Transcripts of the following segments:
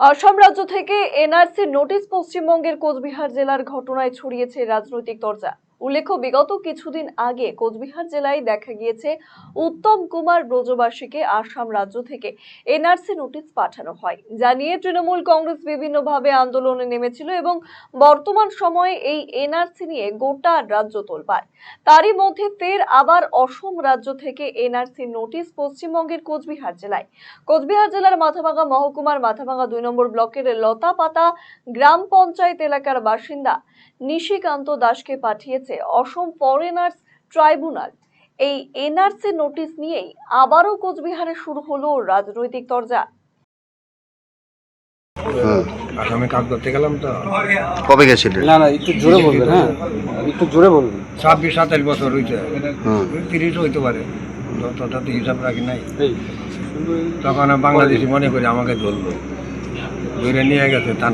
আসাম রাজ্য থেকে NRC notice পশ্চিমবঙ্গের কোচবিহার জেলার ঘটনায় ছড়িয়েছে রাজনৈতিক চর্চা উল্লেখ্য, বিগত কিছুদিন আগে কোচবিহার জেলায় দেখা গিয়েছে, উত্তম কুমার ব্রজবাসীকে আসাম রাজ্য থেকে এনআরসি নোটিশ পাঠানো হয়, যা নিয়ে তৃণমূল কংগ্রেস বিভিন্নভাবে আন্দোলনে নেমেছিল এবং বর্তমান সময়ে এই এনআরসি নিয়ে গোটা রাজ্য তোলবার তারই মধ্যে ফের আবার অসম রাজ্য থেকে এনআরসি নোটিশ পশ্চিমবঙ্গের কোচবিহার জেলায়। কোচবিহার জেলার মাথাভাঙ্গা মহকুমার মাথাভাঙ্গা দুই নম্বর ব্লকের লতাপাতা গ্রাম পঞ্চায়েত এলাকার বাসিন্দা নিশিকান্ত দাসকে পাঠিয়েছে অসম ফরেনার্স ট্রাইব্যুনাল এই এনআরসি নোটিশ নিয়েই আবারও কোচবিহারে শুরু হলো রাজনৈতিক তরজা। আসামে কাজ করতে গেলাম তো। কবে গেছিলেন না না একটু জোরে বলবেন হ্যাঁ। একটু জোরে বলবেন। ছাব্বিশ সাতাশ বছর হয়েছে তিরিশ হইতে পারে। ততটা হিসাব রাখি নাই। তখন বাংলাদেশি মনে করি আমাকে ধরলো। ধরে নিয়ে গেছে না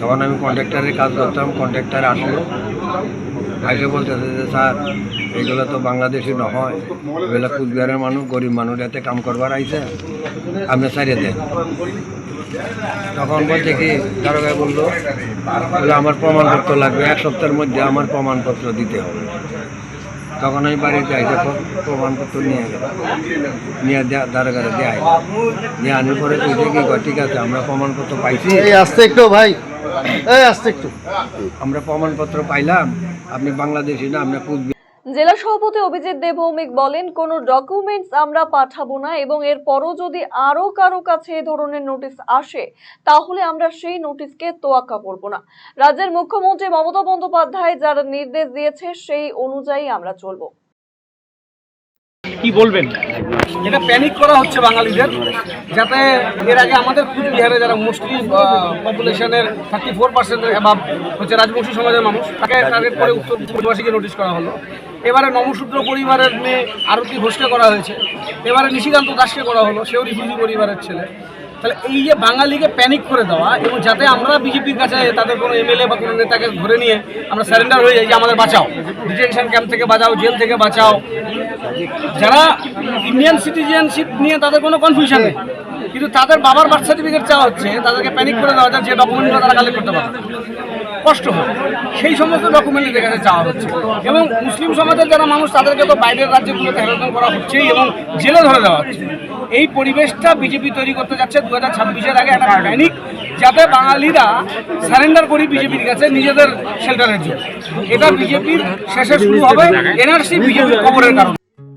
তখন আমি কন্ট্রাক্টারের কাজ করতাম কন্ট্রাক্টার আসলো। আইসে বলতেছে যে, স্যার, এগুলো তো বাংলাদেশি নহয়। এগুলো কুচবিহারের মানুষ, গরিব মানুষ এতে কাম করবার আইছে। আপনি সারিয়ে দেন। তখন বলছে কি দারোগায় বলল বলে আমার প্রমাণপত্র লাগবে। এক সপ্তাহের মধ্যে আমার প্রমাণপত্র দিতে হবে। তখন আমি বাড়িতে আইসে প্রমাণপত্র নিয়ে গেল নিয়ে দেয়া- দারোগারে দেয় নিয়ে আনার পরে কইছে কি ঠিক আছে আমরা প্রমাণপত্র পাইছি। এই আসতে একটু ভাই। এই আসতে একটু। আমরা প্রমাণপত্র পাইলাম আপনি বাংলাদেশি না আপনি জেলা সভাপতি অভিজিৎ দেবভৌমিক বলেন কোনো ডকুমেন্টস আমরা পাঠাবো না এবং এরপরও যদি আরও কারও কাছে এ ধরনের নোটিশ আসে তাহলে আমরা সেই নোটিশকে তোয়াক্কা করব না। রাজ্যের মুখ্যমন্ত্রী মমতা বন্দ্যোপাধ্যায় যারা নির্দেশ দিয়েছে সেই অনুযায়ী আমরা চলবো। কি বলবেন? এটা প্যানিক করা হচ্ছে বাঙালিদের যাতে এর আগে আমাদের কুচবিহারে যারা মুসলিম পপুলেশনের থার্টি ফোর পার্সেন্টের অ্যাভাব হচ্ছে রাজবংশী সমাজের মানুষ তাকে টার্গেট করে উত্তর পূর্ববাসীকে নোটিশ করা হলো। এবারে নমশূদ্র পরিবারের মেয়ে আরতি ঘোষকে করা হয়েছে। এবারে নিশিকান্ত দাসকে করা হলো, সেও রিফিউজি পরিবারের ছেলে। তাহলে এই যে বাঙালিকে প্যানিক করে দেওয়া এবং যাতে আমরা বিজেপির কাছে তাদের কোনো এমএলএ বা কোনো নেতাকে ধরে নিয়ে আমরা স্যারেন্ডার হয়ে যাই যে আমাদের বাঁচাও। ডিটেনশন ক্যাম্প থেকে বাঁচাও জেল থেকে বাঁচাও। যারা ইন্ডিয়ান সিটিজেনশিপ নিয়ে তাদের কোনো কনফিউশন নেই। কিন্তু তাদের বাবার বার্থ সার্টিফিকেট চাওয়া হচ্ছে, তাদেরকে প্যানিক করে দেওয়া হচ্ছে যে ডকুমেন্টগুলো তারা কালেক্ট করতে পারবে। কষ্ট হয়। সেই সমস্ত ডকুমেন্ট এদের কাছে চাওয়া হচ্ছে। এবং মুসলিম সমাজের যারা মানুষ, তাদেরকে তো বাইরের রাজ্যগুলোতে হেরোদন করা হচ্ছেই এবং জেলে ধরে দেওয়া হচ্ছে। এই পরিবেশটা বিজেপি তৈরি করতে যাচ্ছে দু হাজার ছাব্বিশের আগে একটা প্যানিক যাতে বাঙালিরা সারেন্ডার করি বিজেপির কাছে নিজেদের শেল্টারের জন্য। এটা বিজেপির শেষে শুরু হবে, এনআরসি বিজেপির খবরের কারণে।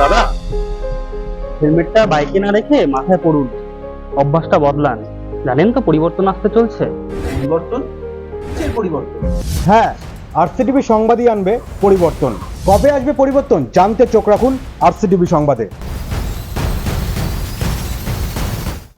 দাদা। হেলমেটটা বাইকে না রেখে মাথায় পড়ুন। অভ্যাসটা বদলান। জানেন তো পরিবর্তন আসতে চলছে? পরিবর্তন? কিসের পরিবর্তন? হ্যাঁ আরসিটিভি সংবাদই আনবে পরিবর্তন। কবে আসবে পরিবর্তন জানতে চোখ রাখুন আরসিটিভি সংবাদে।